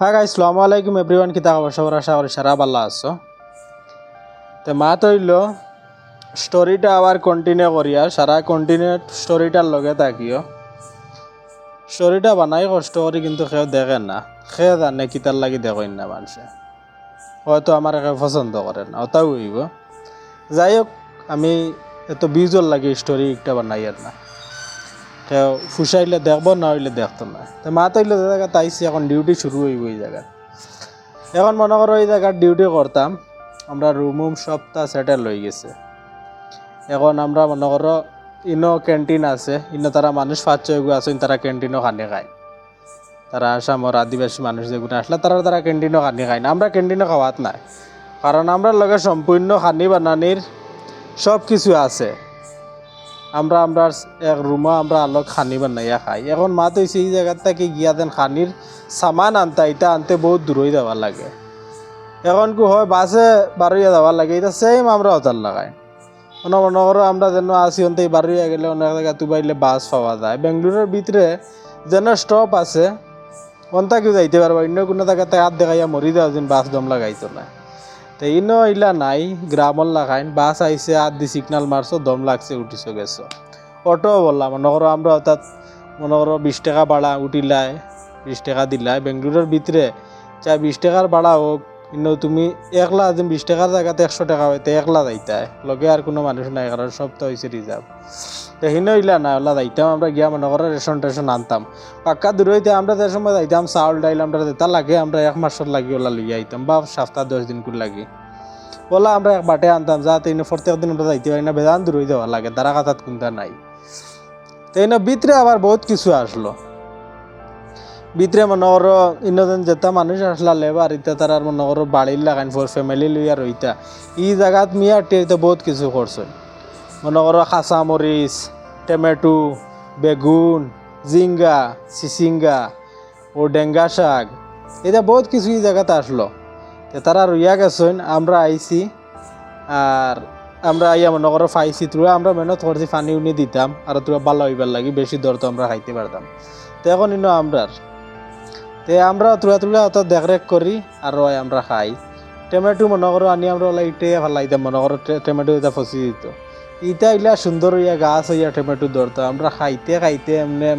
হ্যাঁ গাই সালামু আলাইকুম এভরিওয়ান কিতা খবর সবার আশা করি সারা ভালো আছো তো মা তৈল স্টোরিটা আবার কন্টিনিউ করি আর সারা কন্টিনিউ স্টোরিটার লগে থাকিও স্টোরিটা বানাই কষ্ট করি কিন্তু কেউ দেখে না খেয়ে জানে কিতার লাগি দেখেন না মানুষে হয়তো আমার একে পছন্দ করে না ওটাও হইব যাই হোক আমি এত বিজল লাগে স্টোরি একটা বানাই আর না কেউ ফুসাইলে দেখব না হইলে দেখতো না। তো মা তৈলে জায়গা তাইছি এখন ডিউটি শুরু হইব এই জায়গায় এখন মনে করো এই জায়গার ডিউটি করতাম, আমরা রুম উম সবটা সেটেল হয়ে গেছে। এখন আমরা মনে করো, ইনো ক্যান্টিন আছে, ইনো তারা মানুষ পাঁচ ছয়গু আছে তারা ক্যান্টিনও খানি খায়। তারা আসামর আদিবাসী মানুষ যেগুলো আসলে, তারা তারা ক্যান্টিনও খানি খায় না। আমরা ক্যান্টিনও খাওয়াত নাই। কারণ আমরা লগে সম্পূর্ণ খানি বানানির সব কিছু আছে। আমরা আমরা এক রুমা, আমরা আলোক খানি বানাইয়া খাই। এখন মা তো এই জায়গার থেকে গিয়া দেন খানির সামান আনতা এটা আনতে বহুত দূরই যাওয়ার লাগে। এখন কি হয় বাসে বারোইয়া যাওয়ার লাগে এটা সেম আমরা হতার লাগাই। মনে মনে করো আমরা যেন আসি অন্তে বারোইয়া গেলে অনেক জায়গা তুবাইলে বাস পাওয়া যায়। বেঙ্গলোরের ভিতরে যেন স্টপ আছে, অন্তা কেউ যাইতে পারবা অন্য কোনো জায়গাতে হাত দেখাইয়া মরি যাওয়া যেন বাস দম লাগাইতো না তো ইনো ইলা নাই গ্রামর লাগাইন বাস আইসে আর দি সিগনাল মারছো দম লাগছে, উঠিছো গেছো। অটো বললাম মনে করো আমরা অর্থাৎ মনে করো বিশ টাকা বাড়া উঠিলায় বিশ টাকা দিলাই বেঙ্গলোরের ভিতরে চাই বিশ টাকার বাড়া হোক কিন্তু তুমি একলা যেন বিশ টাকার জায়গাতে একশো টাকা হইতে একলা যাইতাই লগে আর কোনো মানুষ নাই, কারণ সব তো হয়েছে রিজার্ভ তো হিনো ইলা না ওলা যাইতাম আমরা, গিয়া মনে করো রেশন টেশন আনতাম। পাক্কা দূর হইতে আমরা যে সময় যাইতাম, চাউল, ডাইল আমরা যেটা লাগে, আমরা এক মাসের লাগি ওলা লইয়া আইতাম, বা সপ্তাহ দশ দিন করে লাগি। ওলা আমরা এক বাটে আনতাম যাতে ইনো প্রত্যেক দিন আমরা যাইতে পারি না বেদান দূর যাওয়া লাগে তারা কাতাত কোনটা নাই। তো ইনো ভিতরে আবার বহুত কিছু আসলো। ভিতরে মনে করো ইনোদিন যেটা মানুষ আসলা লেবার ইতা তার মনে করো বাড়ির লাগাইন ফোর ফ্যামিলি লইয়া রইতা ই জায়গাত মিয়া টেতে বহুত কিছু করছে। মনে করো খাসা মরিচ, টমেটো, বেগুন, জিঙ্গা চিচিঙ্গা ও ডেঙ্গা শাক এটা বহুত কিছু এই জায়গাতে আসলো। তারা রইয়া গেছেন, আমরা আইছি আর আমরা আইয়া মনে করো ফাইছি তুরা আমরা মেহনত করছি, পানি উনি দিতাম, আর তুরা ভালো হইবার লাগি বেশি দর তো আমরা খাইতে পারতাম। তো এখন ইনো আমরার। তে আমরা তুলা তুলা অত দেখরেখ করি, আর আমরা খাই। টমেটো মনে করো আনি আমরা ওলা ইটে ভালাইতাম মনে করো টমেটো এটা ফসি দিত। ইটা ইলা সুন্দর হইয়া গাছ হইয়া টমেটো ধরতো, আমরা খাইতে খাইতে এমনি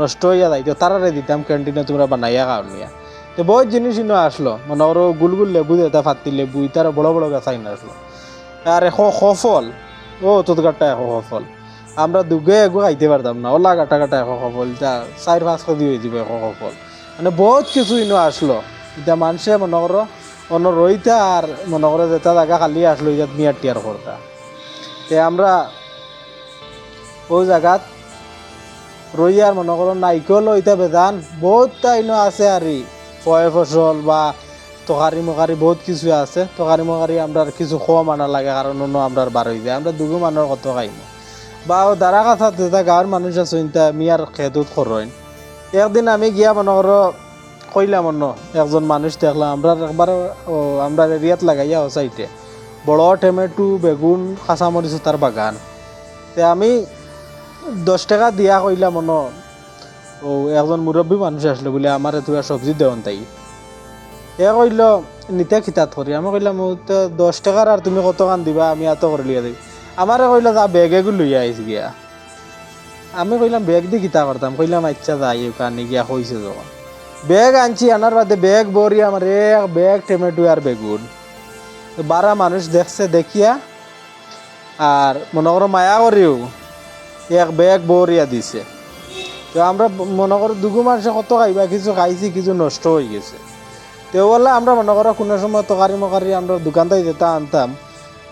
নষ্ট হইয়া যাইতো তারারে দিতাম ক্যান্টিনে তোমরা বানাইয়া খাও নিয়া। তো, বহুত জিনিস ইনো আসলো, মনে করো গুলগুল লেবু এটা ফাতি লেবু ইতার বড় বড় গাছ আইন আসলো। আর এশ সফল ও তোর গাটা এশ সফল আমরা দুগে এগো খাইতে পারতাম না ওলা গাটা গাটা এশ সফল এটা চার পাঁচশো দিয়ে হয়ে যাব এশ সফল মানে বহুত কিছু ইনো আসলো। এটা মানুষে মনে করো, অন্য রইতা আর মনে করো যেটা জায়গা খালি আসলো এটা মিয়ার টিয়ার করতা তে আমরা ওই জায়গাত রইয়ার মনে করো নাইকল ওইটা বেদান, বহুতটা ইনো আছে আর ফয় ফসল বা তকারি মকারি বহুত কিছু আছে। তকারি মকারি আমরা কিছু কম আনা লাগে কারণ অন্য আমরা বার হয়ে যায়। আমরা দুগু মানুষ কত খাইম। বা দাঁড়া কথা গাঁৱৰ মানুষ আছে ইনতা মিয়ার খেতুত খরইন একদিন আমি গিয়া মনে করো কইলাম অন্য একজন মানুষ দেখলাম আমরা একবার আমরা এরিয়াত লাগাইয়া সাইটে বড় টমেটো, বেগুন, কাঁচামরিচ তার বাগান। তে আমি দশ টাকা দিয়া কইলাম অন্য ও, একজন মুরব্বী মানুষ আসলো বলে, আমার এত সবজি দেওয়ান তাই। এ কইল, নিতে খিতাত করি আমি কইলাম, "ও, তো দশ টাকার আর তুমি কত কান দিবা? আমি এত করে লিয়া দিই আমারে কইল, যা বেগে লইয়া আইস গিয়া। আমি কইলাম, বেগ দি কিতা করতাম? কইলাম আচ্ছা যাই কানি গিয়া কইছে যখন বেগ আনছি আনার বাদে বেগ বরি আমার এক বেগ, টমেটো আর বেগুন। বারা মানুষ দেখছে, দেখিয়া আর মনে করো মায়া করিও এক বেগ বরিয়া দিছে। তো আমরা মনে করো দুগু মানুষে কত খাইবা, কিছু খাইছি, কিছু নষ্ট হয়ে গেছে। তো বললে আমরা মনে করো কোনো সময় তকারি মকারি আমরা দোকান থেকে যেটা আনতাম।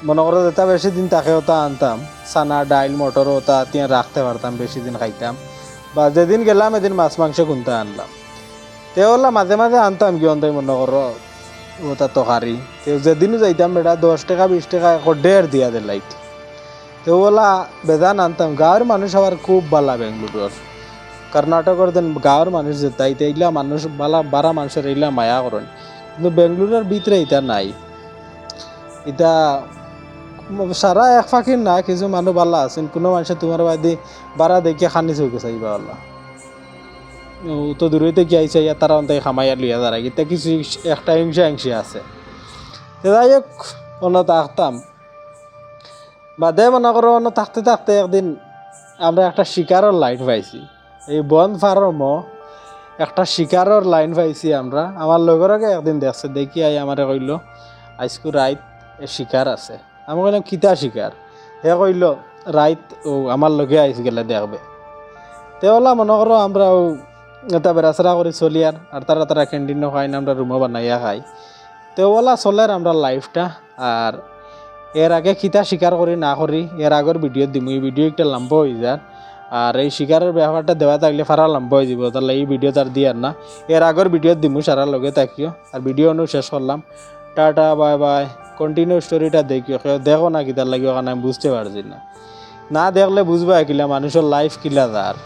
মনে করো যেটা বেশি দিন তাকে ওটা আনতাম। চানা ডাইল মটর ওটা তিয়া রাখতে পারতাম, বেশি দিন খাইতাম। বা যেদিন গেলাম এদিন মাছ, মাংস কিনতে আনলাম। তে বললা মাঝে মাঝে আনতাম কি অন্তাই মনে করো? ওটা তকারি তো যেদিনও যাইতাম বেটা, দশ টাকা, বিশ টাকা এখন ডের দিয়া দে লাইট। তো বলা বেদান আনতাম। গাঁৱৰ মানুষ আবার খুব বালা বেঙ্গলোর কর্ণাটকের দেন গাঁৱৰ মানুষ যেতাই ইতা এইলা মানুষ বালা বারা মানুষের এইলা মায়া করেন কিন্তু বেঙ্গলোরের ভিতরে এটা নাই। এটা সারা এক ফাঁকির না, কিছু মানুষ বালা আছেন কোনো মানুষে তোমার বাদি বারা দেখে খানি চৌকে চাইবা আল্লাহ। তো দূরেতে কি আইসে ইয়া তারা অন্তে খামাইয়া লিয়া দাঁড়া গীতা কিছু একটা হিংসা হিংসি আছে। যাই হোক অন্য থাকতাম বাদে মনে করো অন্য থাকতে থাকতে একদিন আমরা একটা শিকারের লাইট পাইছি। এই বন ফার্মও একটা শিকারের লাইন পাইছি আমরা। আমার লগরকে একদিন দেখছে, দেখি আই আমারে কইল আজকু রাইত শিকার আছে। আমি কইলাম কিতা শিকার। হে কইল রাইত ও আমার লগে আইস গেলে দেখবে। তে ওলা মনে করো আমরা ও, এটা বেড়াচড়া করে চলি আর আর তারা তারা ক্যান্টিনও খাই না, আমরা রুমও বানাইয়া খাই তো ওলা চলের আমরা লাইফটা আর এর আগে কিতা স্বীকার করি না করি এর আগের ভিডিও দিম। এই ভিডিও একটা লম্বা হয়ে যায় আর এই শিকারের ব্যাপারটা দেওয়া থাকলে ফারা লম্বা হয়ে যাব। তাহলে এই ভিডিও তার দিয়ার না। এর আগের ভিডিও দিমু সারা লগে থাকিও। আর ভিডিও অনু শেষ করলাম টাটা, বাই বাই। কন্টিনিউ স্টোরিটা দেখিও দেখো না কি তার লাগিও কারণ আমি বুঝতে পারছি না। না দেখলে বুঝবা কিলা, মানুষের লাইফ কিলা তার।